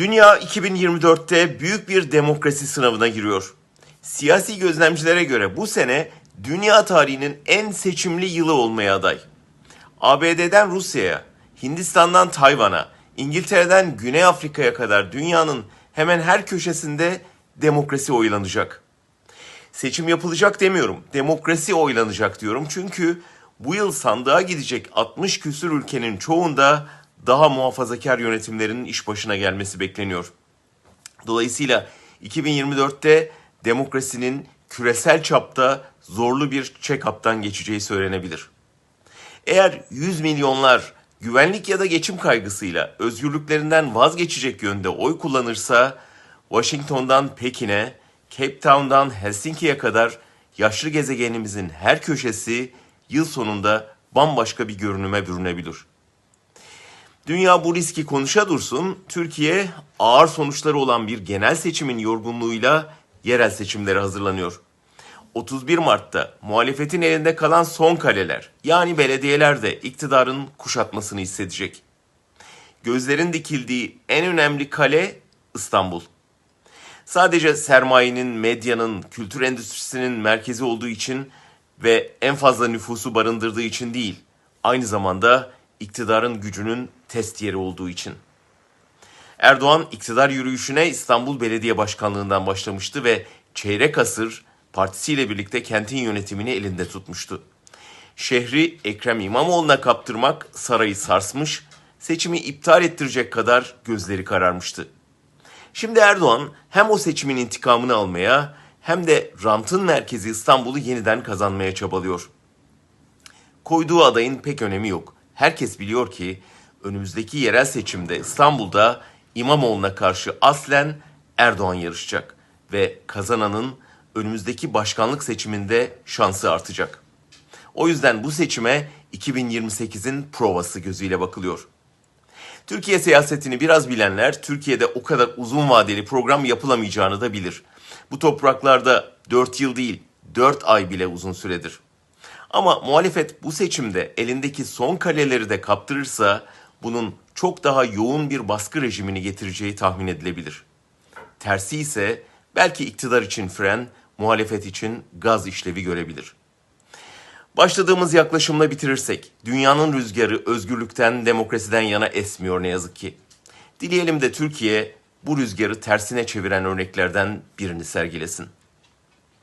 Dünya 2024'te büyük bir demokrasi sınavına giriyor. Siyasi gözlemcilere göre bu sene dünya tarihinin en seçimli yılı olmaya aday. ABD'den Rusya'ya, Hindistan'dan Tayvan'a, İngiltere'den Güney Afrika'ya kadar dünyanın hemen her köşesinde demokrasi oylanacak. Seçim yapılacak demiyorum. Demokrasi oylanacak diyorum. Çünkü bu yıl sandığa gidecek 60 küsür ülkenin çoğunda daha muhafazakar yönetimlerin iş başına gelmesi bekleniyor. Dolayısıyla 2024'te demokrasinin küresel çapta zorlu bir check-up'tan geçeceği söylenebilir. Eğer 100 milyonlar güvenlik ya da geçim kaygısıyla özgürlüklerinden vazgeçecek yönde oy kullanırsa Washington'dan Pekin'e, Cape Town'dan Helsinki'ye kadar yaşlı gezegenimizin her köşesi yıl sonunda bambaşka bir görünüme bürünebilir. Dünya bu riski konuşa dursun, Türkiye ağır sonuçları olan bir genel seçimin yorgunluğuyla yerel seçimlere hazırlanıyor. 31 Mart'ta muhalefetin elinde kalan son kaleler yani belediyeler de iktidarın kuşatmasını hissedecek. Gözlerin dikildiği en önemli kale İstanbul. Sadece sermayenin, medyanın, kültür endüstrisinin merkezi olduğu için ve en fazla nüfusu barındırdığı için değil, aynı zamanda iktidarın gücünün test yeri olduğu için. Erdoğan iktidar yürüyüşüne İstanbul Belediye Başkanlığından başlamıştı ve çeyrek asır partisiyle birlikte kentin yönetimini elinde tutmuştu. Şehri Ekrem İmamoğlu'na kaptırmak sarayı sarsmış, seçimi iptal ettirecek kadar gözleri kararmıştı. Şimdi Erdoğan hem o seçimin intikamını almaya hem de rantın merkezi İstanbul'u yeniden kazanmaya çabalıyor. Koyduğu adayın pek önemi yok. Herkes biliyor ki önümüzdeki yerel seçimde İstanbul'da İmamoğlu'na karşı aslen Erdoğan yarışacak ve kazananın önümüzdeki başkanlık seçiminde şansı artacak. O yüzden bu seçime 2028'in provası gözüyle bakılıyor. Türkiye siyasetini biraz bilenler Türkiye'de o kadar uzun vadeli program yapılamayacağını da bilir. Bu topraklarda 4 yıl değil 4 ay bile uzun süredir. Ama muhalefet bu seçimde elindeki son kaleleri de kaptırırsa bunun çok daha yoğun bir baskı rejimini getireceği tahmin edilebilir. Tersi ise belki iktidar için fren, muhalefet için gaz işlevi görebilir. Başladığımız yaklaşımla bitirirsek, dünyanın rüzgarı özgürlükten, demokrasiden yana esmiyor ne yazık ki. Dileyelim de Türkiye bu rüzgarı tersine çeviren örneklerden birini sergilesin.